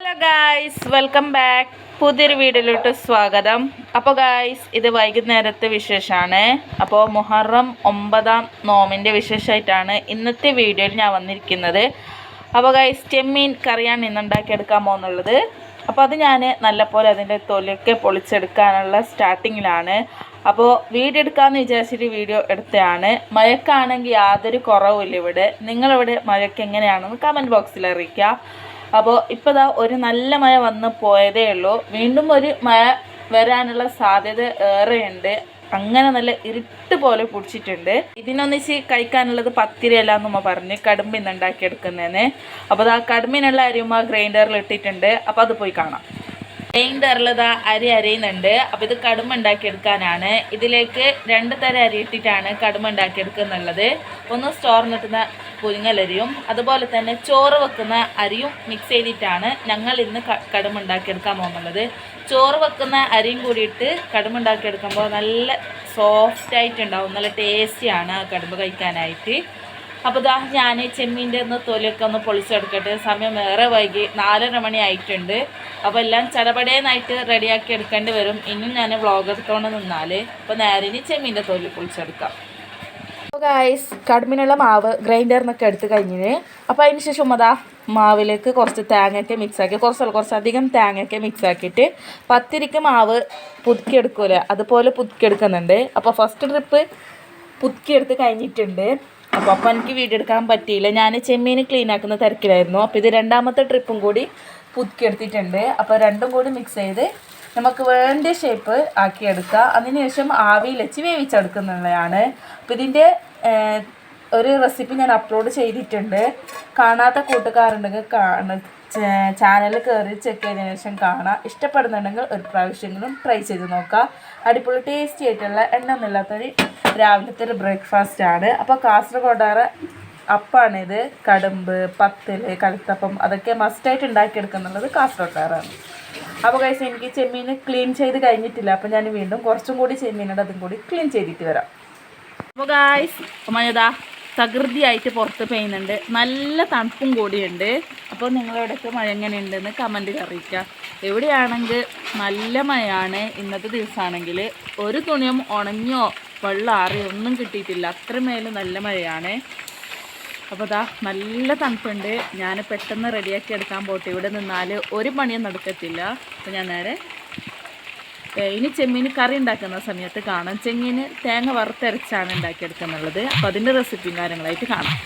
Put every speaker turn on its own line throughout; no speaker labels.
Hello guys welcome back പുതിയൊരു വീഡിയോയിലോട്ട് സ്വാഗതം. അപ്പോൾ ഗായ്സ് ഇത് വൈകുന്നേരത്തെ വിശേഷമാണ് അപ്പോൾ മുഹറം ഒമ്പതാം നോമിന്റെ വിശേഷമായിട്ടാണ് ഇന്നത്തെ വീഡിയോയിൽ ഞാൻ വന്നിരിക്കുന്നത്. അപ്പോൾ ഗായ്സ് ചെമ്മീൻ കറിയാണ് ഇന്നുണ്ടാക്കിയെടുക്കാൻ പോകുന്നുള്ളത്. അപ്പോൾ അത് ഞാൻ നല്ലപോലെ അതിന്റെ തൊലിയൊക്കെ പൊളിച്ചെടുക്കാനുള്ള സ്റ്റാർട്ടിങ്ങിലാണ് അപ്പോൾ വീഡിയോ എടുക്കാമെന്ന് വിചാരിച്ചിട്ട് വീഡിയോ എടുത്തതാണ്. മഴക്കാണെങ്കിൽ യാതൊരു കുറവുമില്ല ഇവിടെ. നിങ്ങളിവിടെ മഴയ്ക്ക് എങ്ങനെയാണെന്ന് കമന്റ് ബോക്സിൽ അറിയിക്കുക അപ്പോൾ ഇപ്പോൾ ദാ ഒരു നല്ല മഴ വന്ന് പോയതേ ഉള്ളൂ. വീണ്ടും ഒരു മഴ വരാനുള്ള സാധ്യത ഏറെയുണ്ട്. അങ്ങനെ നല്ല ഇരുട്ട് പോലെ പിടിച്ചിട്ടുണ്ട്. ഇതിനൊന്നിച്ച് കഴിക്കാനുള്ളത് പത്തിരയല്ല എന്നുമ്മ പറഞ്ഞ്. കടുമ്പ് ഇന്ന് ഉണ്ടാക്കിയെടുക്കുന്നതിന് അപ്പോൾ ആ കടുമ്പിനുള്ള അരിയുമ്മ ഗ്രൈൻഡറിൽ ഇട്ടിട്ടുണ്ട്. അപ്പോൾ അത് പോയി കാണാം. ഗ്രൈൻഡറിൽ ഇതാ അരി അരിയുന്നുണ്ട്. അപ്പോൾ ഇത് കടുമ ഉണ്ടാക്കിയെടുക്കാനാണ്. ഇതിലേക്ക് രണ്ട് തരം അരി ഇട്ടിട്ടാണ് കടുമ ഉണ്ടാക്കിയെടുക്കുന്നുള്ളത് ഒന്ന് സ്റ്റോറിനിട്ടുന്ന പുഴുങ്ങലരിയും അതുപോലെ തന്നെ ചോറ് വെക്കുന്ന അരിയും മിക്സ് ചെയ്തിട്ടാണ് ഞങ്ങൾ ഇന്ന് കടമുണ്ടാക്കിയെടുക്കാൻ പോകുന്നുള്ളത് ചോറ് വെക്കുന്ന അരിയും കൂടിയിട്ട് കടമുണ്ടാക്കിയെടുക്കുമ്പോൾ നല്ല സോഫ്റ്റ് ആയിട്ടുണ്ടാവും നല്ല ടേസ്റ്റിയാണ് ആ കടുമ്പ് കഴിക്കാനായിട്ട്. അപ്പോൾ ഇതാ ഞാൻ ചെമ്മീന്റെ ഒന്ന് തൊലിയൊക്കെ ഒന്ന് പൊളിച്ചെടുക്കട്ടെ. സമയം ഏറെ വൈകി നാലര മണി ആയിട്ടുണ്ട്. അപ്പോൾ എല്ലാം ചടപടേന്നായിട്ട് റെഡിയാക്കി എടുക്കേണ്ടി വരും. ഇനിയും ഞാൻ വ്ളോഗ് എടുത്തോണ്ട് നിന്നാൽ അപ്പോൾ നേരെ ഇനി ചെമ്മീന്റെ തൊലി പൊളിച്ചെടുക്കാം. അപ്പോൾ ഗായ്സ് കടുമിനുള്ള മാവ് ഗ്രൈൻഡറിനൊക്കെ എടുത്ത് കഴിഞ്ഞിന്. അപ്പോൾ അതിന് ശേഷം അതാ മാവിലേക്ക് കുറച്ച് തേങ്ങയൊക്കെ മിക്സാക്കി കുറച്ചല്ല കുറച്ചധികം തേങ്ങയൊക്കെ മിക്സാക്കിയിട്ട് പത്തിരിക്ക് മാവ് പുതുക്കിയെടുക്കൂലേ? അതുപോലെ പുതുക്കിയെടുക്കുന്നുണ്ട്. അപ്പോൾ ഫസ്റ്റ് ട്രിപ്പ് പുതുക്കിയെടുത്ത് കഴിഞ്ഞിട്ടുണ്ട്. അപ്പോൾ അപ്പോൾ എനിക്ക് വീഡിയോ എടുക്കാൻ പറ്റിയില്ല. ഞാൻ ചെമ്മീൻ ക്ലീൻ ആക്കുന്ന തിരക്കിലായിരുന്നു. അപ്പോൾ ഇത് രണ്ടാമത്തെ ട്രിപ്പും കൂടി പുതുക്കിയെടുത്തിട്ടുണ്ട്. അപ്പോൾ രണ്ടും കൂടി മിക്സ് ചെയ്ത് നമുക്ക് വേണ്ട ഷേപ്പ് ആക്കിയെടുക്കുക അതിനുശേഷം ആവിയിൽ വെച്ച് വേവിച്ചെടുക്കുന്നതാണ്. അപ്പോൾ ഇതിന്റെ ഒരു റെസിപ്പി ഞാൻ അപ്ലോഡ് ചെയ്തിട്ടുണ്ട്. കാണാത്ത കൂട്ടുകാരുണ്ടെങ്കിൽ കാണ ചാനൽ കയറി ചെക്ക് ചെയ്തതിനു ശേഷം കാണാം. ഇഷ്ടപ്പെടുന്നുണ്ടെങ്കിൽ ഒരു പ്രാവശ്യമെങ്കിലും ട്രൈ ചെയ്ത് നോക്കുക അടിപൊളി ടേസ്റ്റി ആയിട്ടുള്ള എണ്ണൊന്നുമില്ലാത്തൊരു രാവിലത്തെ ഒരു ബ്രേക്ക്ഫാസ്റ്റ് ആണ്. അപ്പോൾ കാസർഗോഡാറ് അപ്പാണിത് കടുമ്പ് പത്തൽ കലത്തപ്പം അതൊക്കെ മസ്റ്റായിട്ട് ഉണ്ടാക്കിയെടുക്കുന്നുള്ളത് കാസർഗോഡാറാണ്. അപ്പോൾ കഴിച്ച് എനിക്ക് ചെമ്മീൻ ക്ലീൻ ചെയ്ത് കഴിഞ്ഞിട്ടില്ല. അപ്പോൾ ഞാൻ വീണ്ടും കുറച്ചും കൂടി ചെമ്മീനുണ്ട് അതും കൂടി ക്ലീൻ ചെയ്തിട്ട് വരാം. അപ്പോൾ ഗായ്സ് മഞ്ഞതാ തകൃതിയായിട്ട് പുറത്ത് പെയ്യുന്നുണ്ട്. നല്ല തണുപ്പും കൂടിയുണ്ട്. അപ്പോൾ നിങ്ങളെവിടെയൊക്കെ മഴ എങ്ങനെയുണ്ടെന്ന് കമന്റിൽ അറിയിക്കുക. എവിടെയാണെങ്കിൽ നല്ല മഴയാണ് ഇന്നത്തെ ദിവസമാണെങ്കിൽ. ഒരു തുണിയും ഉണങ്ങിയോ വെള്ളം ആറിയോ ഒന്നും കിട്ടിയിട്ടില്ല. അത്രമേലും നല്ല മഴയാണ്. അപ്പോൾ ദാ നല്ല തണുപ്പുണ്ട്. ഞാൻ പെട്ടെന്ന് റെഡിയാക്കി എടുക്കാൻ പോട്ടെ. ഇവിടെ നിന്നാൽ ഒരു പണിയും നടക്കത്തില്ല. അപ്പോൾ ഞാൻ നേരെ ഇനി ചെമ്മീൻ കറി ഉണ്ടാക്കുന്ന സമയത്ത് കാണാം. ചെമ്മീൻ തേങ്ങ വറുത്തരച്ചാണ് ഉണ്ടാക്കിയെടുക്കുന്നുള്ളത് അപ്പോൾ അതിന്റെ റെസിപ്പിയും കാര്യങ്ങളായിട്ട് കാണാം.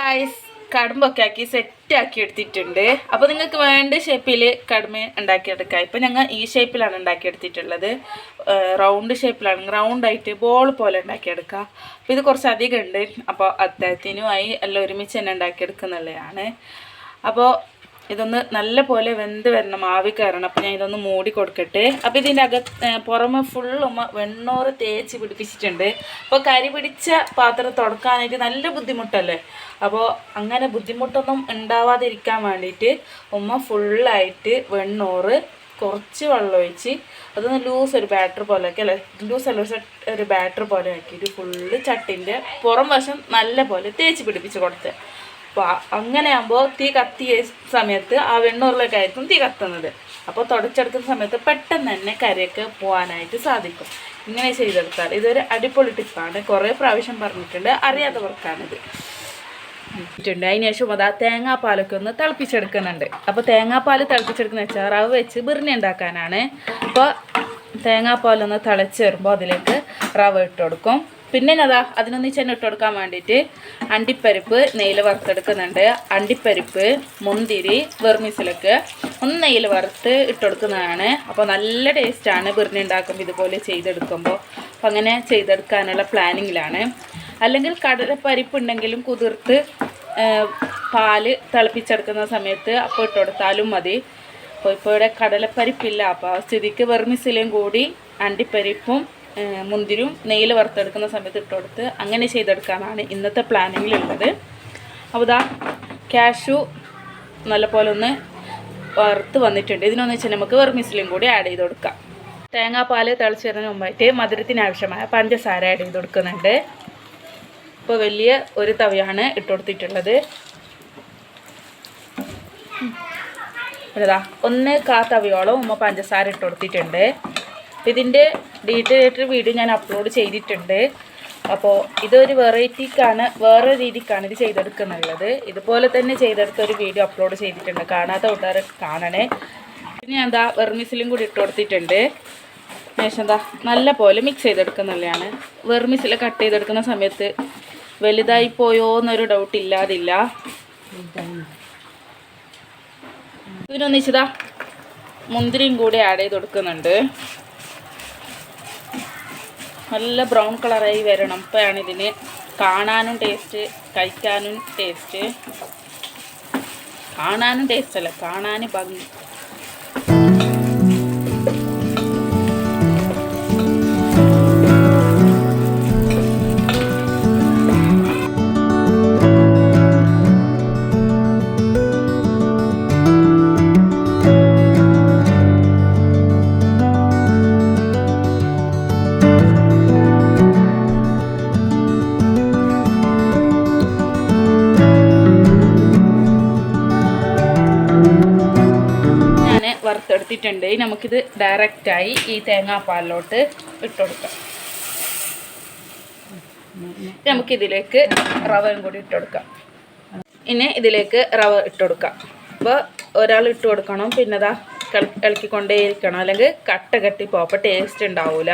ഗായ്സ് കടുമ്പൊക്കെ ആക്കി സെറ്റ് ആക്കി എടുത്തിട്ടുണ്ട്. അപ്പോൾ നിങ്ങൾക്ക് വേണ്ട ഷേപ്പിൽ കടുമ ഉണ്ടാക്കിയെടുക്കാം. ഇപ്പം ഞങ്ങൾ ഈ ഷേപ്പിലാണ് ഉണ്ടാക്കിയെടുത്തിട്ടുള്ളത്. റൗണ്ട് ഷേപ്പിലാണ് റൗണ്ടായിട്ട് ബോൾ പോലെ ഉണ്ടാക്കിയെടുക്കുക അപ്പോൾ ഇത് കുറച്ച് അധികം ഉണ്ട്. അപ്പോൾ അത്താഴത്തിനുമായി എല്ലാം ഒരുമിച്ച് തന്നെ ഉണ്ടാക്കിയെടുക്കുന്നുള്ളതാണ് അപ്പോൾ ഇതൊന്ന് നല്ല പോലെ വെന്ത് വരണം ആവി കയറണം അപ്പോൾ ഞാൻ ഇതൊന്ന് മൂടി കൊടുക്കട്ടെ. അപ്പോൾ ഇതിന്റെ അകത്ത് പുറമെ ഫുള്ളും വെണ്ണൂറ് തേച്ച് പിടിപ്പിച്ചിട്ടുണ്ട്. അപ്പോൾ കരി പിടിച്ച പാത്രം തുടക്കാനായിട്ട് നല്ല ബുദ്ധിമുട്ടല്ലേ? അപ്പോൾ അങ്ങനെ ബുദ്ധിമുട്ടൊന്നും ഉണ്ടാവാതിരിക്കാൻ വേണ്ടിയിട്ട് ഉമ്മ ഫുള്ളായിട്ട് വെണ്ണൂറ് കുറച്ച് വെള്ളം ഒഴിച്ച് അതൊന്ന് ലൂസ് ഒരു ബാറ്റർ പോലെയൊക്കെ അല്ലേ? ലൂസ് അല്ല ഒരു ബാറ്റർ പോലെ ആക്കിയിട്ട് ഫുള്ള് ചട്ടിന്റെ പുറം വശം നല്ല പോലെ തേച്ച് പിടിപ്പിച്ച് കൊടുത്ത്. അപ്പോൾ അങ്ങനെയാകുമ്പോൾ തീ കത്തിയ സമയത്ത് ആ വെണ്ണൂറിലേക്കായിരിക്കും തീ കത്തുന്നത്. അപ്പോൾ തുടച്ചെടുക്കുന്ന സമയത്ത് പെട്ടെന്ന് തന്നെ കരയൊക്കെ പോകാനായിട്ട് സാധിക്കും. ഇങ്ങനെ ചെയ്തെടുത്താൽ ഇതൊരു അടിപൊളി ടിപ്പാണ്. കുറേ പ്രാവശ്യം പറഞ്ഞിട്ടുണ്ട്. അറിയാത്തവർക്കാണിത്. ഇട്ടിട്ടുണ്ട്. അതിന് ശേഷം അതാ തേങ്ങാപ്പാലൊക്കെ ഒന്ന് തിളപ്പിച്ചെടുക്കുന്നുണ്ട്. അപ്പോൾ തേങ്ങാപ്പാൽ തിളപ്പിച്ചെടുക്കുന്ന വെച്ചാൽ റവ് വെച്ച് ബിർണി ഉണ്ടാക്കാനാണ്. അപ്പോൾ തേങ്ങാപ്പാലൊന്ന് തിളച്ച് വരുമ്പോൾ അതിലേക്ക് റവ ഇട്ട് കൊടുക്കും. പിന്നെ അതാ അതിനൊന്ന് തന്നെ ഇട്ട് കൊടുക്കാൻ വേണ്ടിയിട്ട് അണ്ടിപ്പരിപ്പ് നെയ്യിൽ വറുത്തെടുക്കുന്നുണ്ട്. അണ്ടിപ്പരിപ്പ് മുന്തിരി വെർമിസിലൊക്കെ ഒന്ന് നെയ്യിൽ വറുത്ത് ഇട്ട് കൊടുക്കുന്നതാണ്. അപ്പോൾ നല്ല ടേസ്റ്റാണ് ബിർണി ഉണ്ടാക്കുമ്പോൾ ഇതുപോലെ ചെയ്തെടുക്കുമ്പോൾ. അപ്പോൾ അങ്ങനെ ചെയ്തെടുക്കാനുള്ള പ്ലാനിങ്ങിലാണ് അല്ലെങ്കിൽ കടലപ്പരിപ്പ് ഉണ്ടെങ്കിലും കുതിർത്ത് പാൽ തിളപ്പിച്ചെടുക്കുന്ന സമയത്ത് അപ്പോൾ ഇട്ട് കൊടുത്താലും മതി. അപ്പോൾ ഇപ്പോൾ ഇവിടെ കടലപ്പരിപ്പില്ല. അപ്പോൾ ആ സ്ഥിതിക്ക് വെർമിസിലയും കൂടി അണ്ടിപ്പരിപ്പും മുന്തിരിയും നെയ്യിൽ വറുത്തെടുക്കുന്ന സമയത്ത് ഇട്ട് കൊടുത്ത് അങ്ങനെ ചെയ്തെടുക്കാനാണ് ഇന്നത്തെ പ്ലാനിങ്ങിലുള്ളത്. അപ്പോൾ ഇതാ കാഷു നല്ലപോലെ ഒന്ന് വറുത്ത് വന്നിട്ടുണ്ട്. ഇതിനൊന്ന് വെച്ചാൽ നമുക്ക് വെർമിസിലും കൂടി ആഡ് ചെയ്ത് കൊടുക്കാം. തേങ്ങാപ്പാൽ തിളച്ച് വരുന്നതിന് മുമ്പായിട്ട് മധുരത്തിന് ആവശ്യമായ പഞ്ചസാര ആഡ് ചെയ്ത് കൊടുക്കുന്നുണ്ട്. ഇപ്പോൾ വലിയ ഒരു തവയാണ് ഇട്ട് കൊടുത്തിട്ടുള്ളത്. ഒന്ന് കാ തവയോളം ഉമ്മ പഞ്ചസാര ഇട്ട് കൊടുത്തിട്ടുണ്ട്. ഇതിന്റെ ഡീറ്റെയിൽ ആയിട്ടൊരു വീഡിയോ ഞാൻ അപ്ലോഡ് ചെയ്തിട്ടുണ്ട്. അപ്പോൾ ഇതൊരു വെറൈറ്റിക്കാണ് വേറെ രീതിക്കാണ് ഇത് ചെയ്തെടുക്കുന്നുള്ളത്. ഇതുപോലെ തന്നെ ചെയ്തെടുത്ത ഒരു വീഡിയോ അപ്ലോഡ് ചെയ്തിട്ടുണ്ട്. കാണാത്ത കൂട്ടുകാർ കാണണേ. പിന്നെ ഞാൻ എന്താ വെർമിസിലും കൂടി ഇട്ട് കൊടുത്തിട്ടുണ്ട്. ശേഷം എന്താ നല്ല പോലെ മിക്സ് ചെയ്തെടുക്കുന്നുള്ളതാണ്. വെർമിസിൽ കട്ട് ചെയ്തെടുക്കുന്ന സമയത്ത് വലുതായി പോയോ എന്നൊരു ഡൗട്ട് ഇല്ലാതില്ല. ഇതിനൊന്നിച്ചതാ മുന്തിരിയും കൂടി ആഡ് ചെയ്ത് കൊടുക്കുന്നുണ്ട്. നല്ല ബ്രൗൺ കളറായി വരണം. അപ്പോഴാണ് ഇതിന് കാണാനും ടേസ്റ്റ് കഴിക്കാനും ടേസ്റ്റ് കാണാനും ടേസ്റ്റ് അല്ല കാണാൻ ഭംഗി. വറുത്തെടുത്തിട്ടുണ്ട് ഇനി നമുക്കിത് ഡയറക്റ്റായി ഈ തേങ്ങാപ്പാലിലോട്ട് ഇട്ട് കൊടുക്കാം ഇനി നമുക്കിതിലേക്ക് റവയും കൂടി ഇട്ടുകൊടുക്കാം. ഇനി ഇതിലേക്ക് റവ ഇട്ട് കൊടുക്കാം അപ്പോൾ ഒരാൾ ഇട്ട് കൊടുക്കണം. പിന്നെ അതാ ഇളക്കിക്കൊണ്ടേയിരിക്കണം. അല്ലെങ്കിൽ കട്ട കെട്ടി പോകുമ്പോൾ ടേസ്റ്റ് ഉണ്ടാവില്ല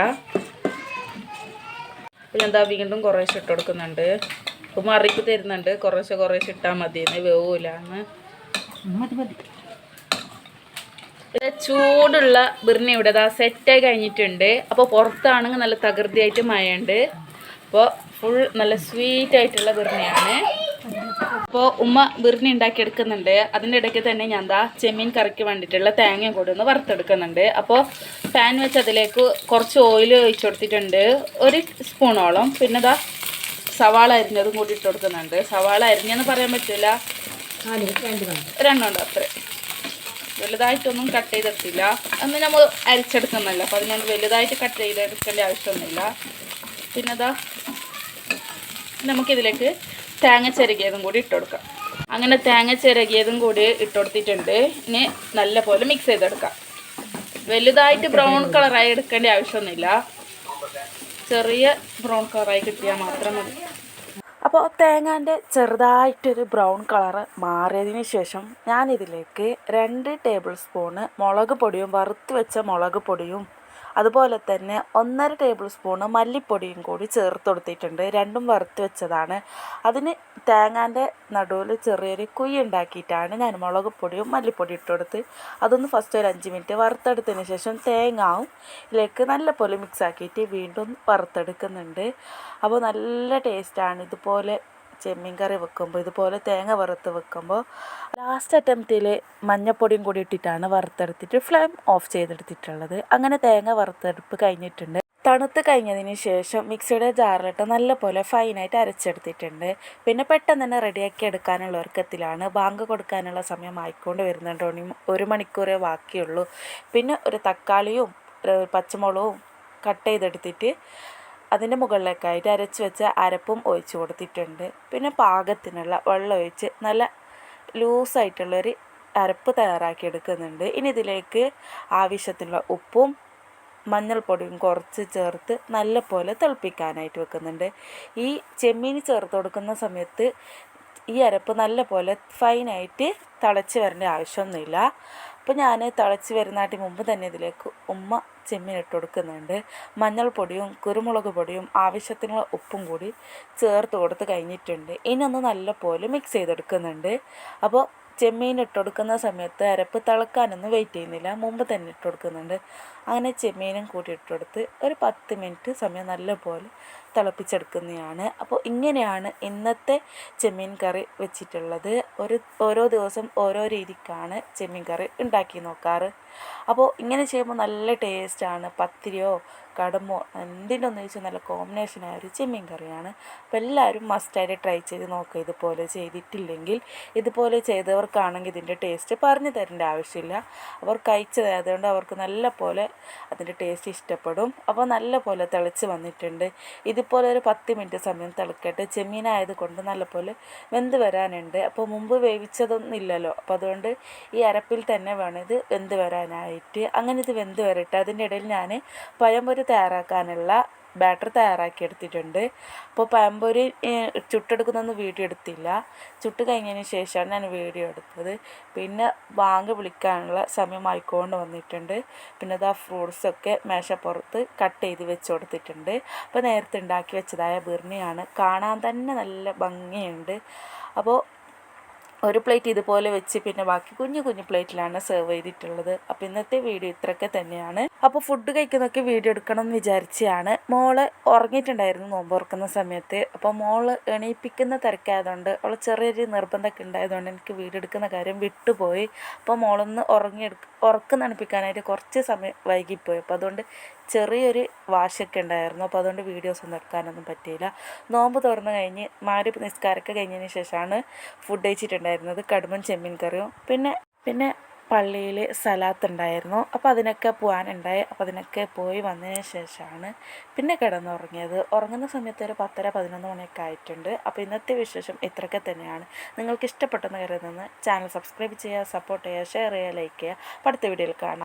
പിന്നെ എന്താ വീണ്ടും കുറേശ്ശെ ഇട്ട് കൊടുക്കുന്നുണ്ട്. മറിക്ക് തരുന്നുണ്ട്. കുറേശ്ശെ കുറേശ്ശെ ഇട്ടാൽ മതി വേവൂല എന്ന്.
മതി മതി.
ചൂടുള്ള ബിർണി ഇവിടെ ഇതാ സെറ്റായി കഴിഞ്ഞിട്ടുണ്ട്. അപ്പോൾ പുറത്താണെങ്കിൽ നല്ല തകൃതിയായിട്ട് മഴയുണ്ട്. അപ്പോൾ ഫുൾ നല്ല സ്വീറ്റ് ആയിട്ടുള്ള ബിർണിയാണ് അപ്പോൾ ഉമ്മ ബിർണി ഉണ്ടാക്കി എടുക്കുന്നുണ്ട് അതിന്റെ ഇടയ്ക്ക് തന്നെ ഞാൻ എന്താ ചെമ്മീൻ കറിക്ക് വേണ്ടിയിട്ടുള്ള തേങ്ങയും കൂടി ഒന്ന് വറുത്തെടുക്കുന്നുണ്ട്. അപ്പോൾ പാൻ വെച്ച് അതിലേക്ക് കുറച്ച് ഓയിൽ ഒഴിച്ചു കൊടുത്തിട്ടുണ്ട്. ഒരു സ്പൂണോളം. പിന്നെ ഇതാ സവാള അരിഞ്ഞതും കൂടി ഇട്ട് കൊടുക്കുന്നുണ്ട്. സവാള അരിഞ്ഞെന്ന് പറയാൻ പറ്റില്ല. രണ്ടുണ്ട് അത്രേ. വലുതായിട്ടൊന്നും കട്ട് ചെയ്തെടുത്തില്ല അന്ന് നമ്മൾ അരിച്ചെടുക്കുന്നല്ല അപ്പോൾ അതിനൊന്നും വലുതായിട്ട് കട്ട് ചെയ്തെടുക്കേണ്ട ആവശ്യമൊന്നുമില്ല. പിന്നെ അതാ നമുക്കിതിലേക്ക് തേങ്ങ ചിരകിയതും കൂടി ഇട്ട് കൊടുക്കാം. അങ്ങനെ തേങ്ങ ചിരകിയതും കൂടി ഇട്ട് കൊടുത്തിട്ടുണ്ട്. ഇനി നല്ല പോലെ മിക്സ് ചെയ്തെടുക്കാം. വലുതായിട്ട് ബ്രൗൺ കളറായി എടുക്കേണ്ട ആവശ്യമൊന്നുമില്ല. ചെറിയ ബ്രൗൺ കളറായി കിട്ടിയാൽ മാത്രം മതി. അപ്പോൾ തേങ്ങാന്റെ ചെറുതായിട്ടൊരു ബ്രൗൺ കളറ് മാറിയതിന് ശേഷം ഞാനിതിലേക്ക് രണ്ട് ടേബിൾ സ്പൂണ് മുളക് പൊടിയും വറുത്ത് വെച്ച മുളക് പൊടിയും അതുപോലെ തന്നെ ഒന്നര ടേബിൾ സ്പൂണ് മല്ലിപ്പൊടിയും കൂടി ചേർത്ത് കൊടുത്തിട്ടുണ്ട്. രണ്ടും വറുത്ത് വെച്ചതാണ്. അതിന് തേങ്ങാന്റെ നടുവിൽ ചെറിയൊരു കുഴി ഉണ്ടാക്കിയിട്ടാണ് ഞാൻ മുളക് പൊടിയും മല്ലിപ്പൊടി ഇട്ട് കൊടുത്ത് അതൊന്ന് ഫസ്റ്റ് ഒരു അഞ്ച് മിനിറ്റ് വറുത്തെടുത്തതിന് ശേഷം തേങ്ങാവും ഇതിലേക്ക് നല്ല പോലെ മിക്സ് ആക്കിയിട്ട് വീണ്ടും വറുത്തെടുക്കുന്നുണ്ട്. അപ്പോൾ നല്ല ടേസ്റ്റാണ് ഇതുപോലെ ചെമ്മീൻ കറി വെക്കുമ്പോൾ ഇതുപോലെ തേങ്ങ വറുത്ത് വെക്കുമ്പോൾ ലാസ്റ്റ് അറ്റംപ്റ്റിൽ മഞ്ഞപ്പൊടിയും കൂടി ഇട്ടിട്ടാണ് വറുത്തെടുത്തിട്ട് ഫ്ലെയിം ഓഫ് ചെയ്തെടുത്തിട്ടുള്ളത്. അങ്ങനെ തേങ്ങ വറുത്തെടുപ്പ് കഴിഞ്ഞിട്ടുണ്ട്. തണുത്ത് കഴിഞ്ഞതിന് ശേഷം മിക്സിയുടെ ജാറിലിട്ട് നല്ലപോലെ ഫൈനായിട്ട് അരച്ചെടുത്തിട്ടുണ്ട്. പിന്നെ പെട്ടെന്ന് തന്നെ റെഡിയാക്കി എടുക്കാനുള്ള ഒരുക്കത്തിലാണ് ബാങ്ക് കൊടുക്കാനുള്ള സമയം ആയിക്കൊണ്ട് വരുന്നുണ്ട്. ഒരു മണിക്കൂറേ ബാക്കിയുള്ളൂ. പിന്നെ ഒരു തക്കാളിയും പച്ചമുളകും കട്ട് ചെയ്തെടുത്തിട്ട് അതിന്റെ മുകളിലേക്കായിട്ട് അരച്ച് വെച്ച അരപ്പും ഒഴിച്ച് കൊടുത്തിട്ടുണ്ട്. പിന്നെ പാകത്തിനുള്ള വെള്ളം ഒഴിച്ച് നല്ല ലൂസായിട്ടുള്ളൊരു അരപ്പ് തയ്യാറാക്കി എടുക്കുന്നുണ്ട്. ഇനി ഇതിലേക്ക് ആവശ്യത്തിനുള്ള ഉപ്പും മഞ്ഞൾപ്പൊടിയും കുറച്ച് ചേർത്ത് നല്ല പോലെ തിളപ്പിക്കാനായിട്ട് വെക്കുന്നുണ്ട്. ഈ ചെമ്മീൻ ചേർത്ത് കൊടുക്കുന്ന സമയത്ത് ഈ അരപ്പ് നല്ല പോലെ ഫൈനായിട്ട് തിളച്ച് വരേണ്ട ആവശ്യമൊന്നുമില്ല. അപ്പോൾ ഞാൻ തിളച്ച് വരുന്നതിന് മുമ്പ് തന്നെ ഇതിലേക്ക് ഉമ്മ ചെമ്മീൻ ഇട്ട് കൊടുക്കുന്നുണ്ട്. മഞ്ഞൾപ്പൊടിയും കുരുമുളക് പൊടിയും ആവശ്യത്തിനുള്ള ഉപ്പും കൂടി ചേർത്ത് കൊടുത്ത് കഴിഞ്ഞിട്ടുണ്ട്. ഇനി ഒന്ന് നല്ല പോലെ മിക്സ് ചെയ്തെടുക്കുന്നുണ്ട്. അപ്പോൾ ചെമ്മീൻ ഇട്ട് കൊടുക്കുന്ന സമയത്ത് അരപ്പ് തിളക്കാനൊന്നും വെയിറ്റ് ചെയ്യുന്നില്ല. മുമ്പ് തന്നെ ഇട്ട് കൊടുക്കുന്നുണ്ട്. അങ്ങനെ ചെമ്മീനും കൂടി ഇട്ടുകൊടുത്ത് ഒരു പത്ത് മിനിറ്റ് സമയം നല്ലപോലെ തിളപ്പിച്ചെടുക്കുന്നതാണ്. അപ്പോൾ ഇങ്ങനെയാണ് ഇന്നത്തെ ചെമ്മീൻ കറി വെച്ചിട്ടുള്ളത്. ഒരു ഓരോ ദിവസം ഓരോ രീതിക്കാണ് ചെമ്മീൻ കറി ഉണ്ടാക്കി നോക്കാറ്. അപ്പോൾ ഇങ്ങനെ ചെയ്യുമ്പോൾ നല്ല ടേസ്റ്റാണ്. പത്തിരിയോ കടമോ എന്തിന്റെ ഒന്ന് വെച്ചാൽ നല്ല കോമ്പിനേഷനായ ഒരു ചെമ്മീൻ കറിയാണ്. അപ്പോൾ എല്ലാവരും മസ്റ്റായിട്ട് ട്രൈ ചെയ്ത് നോക്കുക ഇതുപോലെ ചെയ്തിട്ടില്ലെങ്കിൽ ഇതുപോലെ ചെയ്തവർക്കാണെങ്കിൽ ഇതിന്റെ ടേസ്റ്റ് പറഞ്ഞു തരേണ്ട ആവശ്യമില്ല. അവർ കഴിച്ചത് അതുകൊണ്ട് അവർക്ക് നല്ല പോലെ അതിന്റെ ടേസ്റ്റ് ഇഷ്ടപ്പെടും. അപ്പോൾ നല്ല പോലെ തിളച്ച് വന്നിട്ടുണ്ട്. ഇത് ഇതുപോലെ ഒരു പത്ത് മിനിറ്റ് സമയം തിളക്കട്ടെ. ചെമ്മീനായത് കൊണ്ട് നല്ലപോലെ വെന്ത് വരാനുണ്ട്. അപ്പോൾ മുമ്പ് വേവിച്ചതൊന്നും ഇല്ലല്ലോ അപ്പോൾ അതുകൊണ്ട് ഈ അരപ്പിൽ തന്നെ വേണം ഇത് വെന്ത് വരാനായിട്ട്. അങ്ങനെ ഇത് വെന്ത് വരട്ടെ. അതിന്റെ ഇടയിൽ ഞാൻ പഴംപൊരി തയ്യാറാക്കാനുള്ള ബാറ്റർ തയ്യാറാക്കി എടുത്തിട്ടുണ്ട് അപ്പോൾ പഴംപൊരി ചുട്ടെടുക്കുന്നൊന്നും വീഡിയോ എടുത്തില്ല. ചുട്ട് കഴിഞ്ഞതിന് ശേഷമാണ് ഞാൻ വീഡിയോ എടുത്തത്. പിന്നെ ബാങ്ക് വിളിക്കാനുള്ള സമയമായിക്കൊണ്ട് വന്നിട്ടുണ്ട്. പിന്നെ അത് ആ ഫ്രൂട്ട്സൊക്കെ മേശപ്പുറത്ത് കട്ട് ചെയ്ത് വെച്ച് കൊടുത്തിട്ടുണ്ട്. അപ്പോൾ നേരത്തെ ഉണ്ടാക്കി വെച്ചതായ ബിർണിയാണ് കാണാൻ തന്നെ നല്ല ഭംഗിയുണ്ട്. അപ്പോൾ ഒരു പ്ലേറ്റ് ഇതുപോലെ വെച്ച് പിന്നെ ബാക്കി കുഞ്ഞു കുഞ്ഞു പ്ലേറ്റിലാണ് സെർവ് ചെയ്തിട്ടുള്ളത്. അപ്പോൾ ഇന്നത്തെ വീഡിയോ ഇത്രയൊക്കെ തന്നെയാണ്. അപ്പോൾ ഫുഡ് കഴിക്കുന്നൊക്കെ വീഡിയോ എടുക്കണം എന്ന് വിചാരിച്ചാണ് മോൾ ഉറങ്ങിയിട്ടുണ്ടായിരുന്നു നോമ്പ് ഉറക്കുന്ന സമയത്ത്. അപ്പോൾ മോൾ എണീപ്പിക്കുന്ന തിരക്കായതുകൊണ്ട് അവൾ ചെറിയൊരു നിർബന്ധമൊക്കെ ഉണ്ടായതുകൊണ്ട് എനിക്ക് വീഡിയോ എടുക്കുന്ന കാര്യം വിട്ടുപോയി. അപ്പോൾ മോളൊന്ന് ഉറങ്ങി ഉറക്കം തണുപ്പിക്കാനായിട്ട് കുറച്ച് സമയം വൈകിപ്പോയി. അപ്പോൾ അതുകൊണ്ട് ചെറിയൊരു വാശൊക്കെ ഉണ്ടായിരുന്നു. അപ്പോൾ അതുകൊണ്ട് വീഡിയോസ് ഒന്നും എടുക്കാനൊന്നും പറ്റിയില്ല. നോമ്പ് തുറന്നു കഴിഞ്ഞ് മാരി നിസ്കാരമൊക്കെ കഴിഞ്ഞതിന് ശേഷമാണ് ഫുഡ് കഴിച്ചിട്ടുണ്ടായിരുന്നത്. കടുമൻ ചെമ്മീൻ കറിയും. പിന്നെ പിന്നെ പള്ളിയിൽ സലാത്ത് ഉണ്ടായിരുന്നു. അപ്പോൾ അതിനൊക്കെ പോകാനുണ്ടായി അപ്പോൾ അതിനൊക്കെ പോയി വന്നതിന് ശേഷമാണ് പിന്നെ കിടന്നുറങ്ങിയത്. ഉറങ്ങുന്ന സമയത്ത് ഒരു പത്തര പതിനൊന്ന് മണിയൊക്കെ ആയിട്ടുണ്ട്. അപ്പോൾ ഇന്നത്തെ വിശേഷം ഇത്രയൊക്കെ തന്നെയാണ്. നിങ്ങൾക്ക് ഇഷ്ടപ്പെട്ടെന്ന് കരുതുന്നത് ചാനൽ സബ്സ്ക്രൈബ് ചെയ്യുക സപ്പോർട്ട് ചെയ്യുക ഷെയർ ചെയ്യുക ലൈക്ക് ചെയ്യുക. അടുത്ത വീഡിയോയിൽ കാണാം.